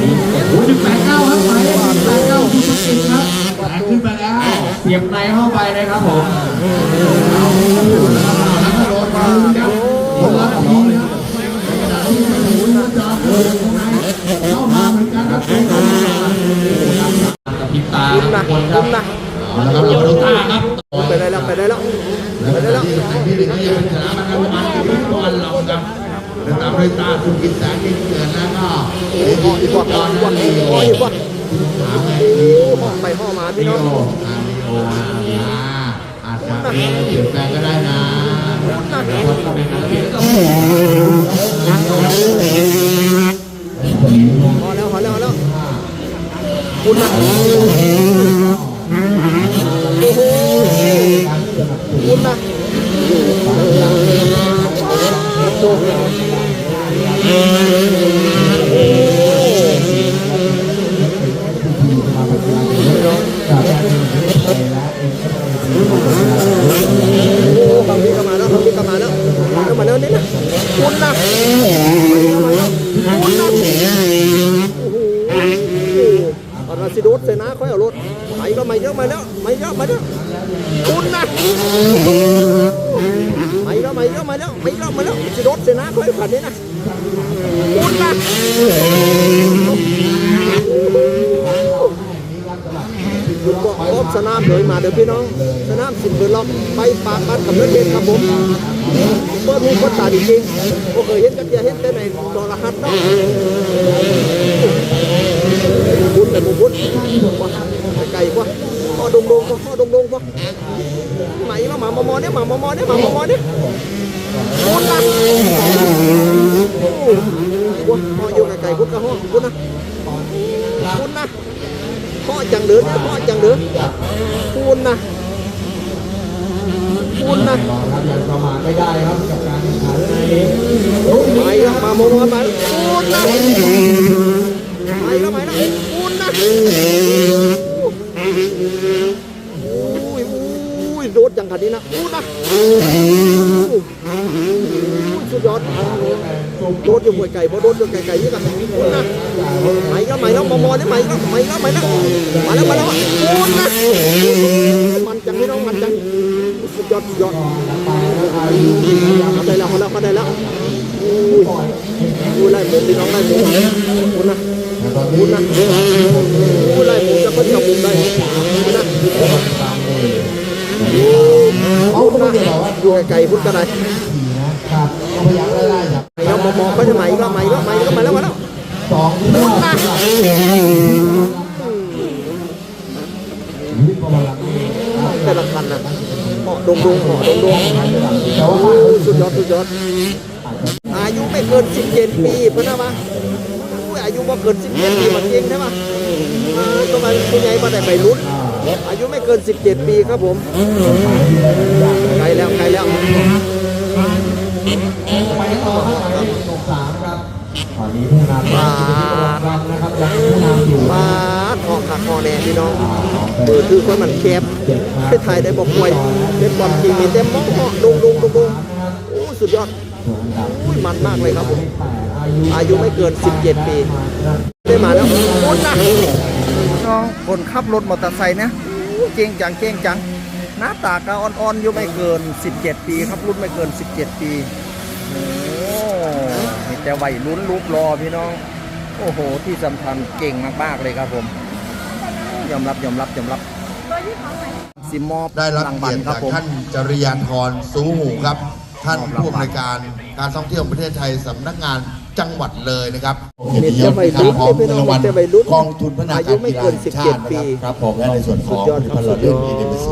โอ้หนึ่งแปดเก้าครับไปเลขหนึ่งแปดเก้าคุณชัดเนครับขึ้นไปแล้วเสียบในเข้าไปเลยครับผมแล้วก็โดนมาครับผมรับทีครับเข้ามาเหมือนกันครับกับพิตาคนครับแล้วก็โยนตาครับไปได้แล้วไปได้แล้วไปได้แล้วที่หนึ่งที่ชนะนะครับ ด้วยตาคุณกินแสงกินเกินแล้วก็โอ้ยอีกว่าอีกว่าอีกว่าอีกว่าถามไงโอ้ห่อไปห่อมาพี่น้องโออาลีโออาอาจจะเปลี่ยนแปลงก็ได้นะคนก็เป็นนักเตะก็พอแล้วพอแล้วพอแล้วคุณนะโอ้โหคุณนะ อ้โหโอ้บางทีก็มาแล้วบางทีก็มาแล้วก็มาแล้วนี่นะคุณนะคุณนะโอ้โหเอาราซิโดสเซนะค่อยเอารถไปก็ไม่เยอะมาแล้วไม่เยอะมาแล้วคุณนะไม่แล้วไม่เยอะมาแล้วไม่เยอะมาแล้วซิโดสเซนะค่อยขันนี้นะ คุนะคุณก็ออฟสนามเลยมาเดี๋ยวพี่น้อง สนามสิบเดือนล็อกไปปากบ้านกับนักเรียนครับผมเปิดหูเปิดตาจริงๆก็เคยเห็นกันเดียเห็นแต่ในโทรทัศน์เนาะ บุญแต่บุญไก่ว่าพ่อดงดงว่าพ่อดงดงกว่าไหมมาหมามอมอเนี่ยหมามอมอเนี่ยหมามอมอเนี่ยบุญนะว่าพ่ออยู่กับไก่พุทธกับห้องบุญนะบุญนะพ่อจังเดือเนี่ยพ่อจังเดือบุญนะบุญนะครับยังประมาทไม่ได้ครับกับการแข่งขันนี้ไหมแล้วมามอมอมาบุญนะไหมแล้วไหมแล้วบุญนะ อุ้ยอุ้ยโดดจังขันนี้นะอู้นะอุ้ย สุดยอดโดดอยู่มวยไก่บ่โดดอยู่ไก่ไก่ยี่กันอู้นนะไหมก็ไหมแล้วมอมอนี่ไหมก็ไหมก็ไหมแล้วมาแล้วมาแล้วอู้นะมันจังพี่น้องมันจังสุดยอดสุดยอดเขาได้แล้วเขาแล้วเขาได้แล้วอุ้ยอุ้ยไล่หมุนพี่น้องไล่หมุนนะอู้นะอู้ไล่หมุนจะเพิ่งจับมุมได้อู้นะ เขาก็ไม่ได้บอกว่าอยู่ไกลๆพุทธก็ได้ครับพยายามไล่ไล่ครับแล้วมองมองเขาจะไหมก็ไหมก็ไหมก็มาแล้วมาแล้วสองมาณหลังนี้แต่ละคันนะเหาะดงดงเหาะดงดงสุดยอดสุดยอดอายุไม่เกิน17ปีเพื่อนนะวะอุ้ยอายุบ่เกิน17ปีมันเองใช่ปะทำไมคุณใหญ่มาได้ไปลุ้นอายุไม่เกิน17ปีครับผมไกลแล้วไกลแล้ว ไปต่อครับหมายเลขหกสามครับตอนนี้ผู้นำมารันนะครับยังผู้นำอยู่ มาขอขาคอแน่ พี่น้องเออคือคนมันแคบไปถ่ายได้บอกมวยเป็นความจริงมีแต่มองดงดงดงดงโอ้สุดยอดอุ้ยมันมากเลยครับผมอายุไม่เกิน 17 ปี ได้มาแล้วคุณนะน้องคนขับรถมอเตอร์ไซค์นะเก่งจังเก่งจัง หน้าตาก็อ่อนๆอยู่ไม่เกิน 17 ปีครับรุ่นไม่เกิน 17 ปีโอ้มีแต่วัยรุ่นรูปรอพี่น้อง โอ้โหที่สำคัญเก่งมากๆเลยครับผม ยอมรับยอมรับยอมรับซิมอบได้รับรางวัเกีลยรติครับจากผมท่านจริยานทรสูหูครับ ท่านมอบรางวัลผู้อำนวยการการท่องเที่ยวแห่งประเทศไทยสำนักงานจังหวัดเลยนะครับมีแต่วัยรุ่นของที่เป็นรางวัลมีแต่วัยรุ่นกองทุนพัฒนาอายุการไม่กีฬาเกินแห่งชาติ17ปีนะครับครับผมและในส่วนขสุอดงยอดผลิตครัภับณฑ์หสุล่อดยลื่อนดอินเดมิสิ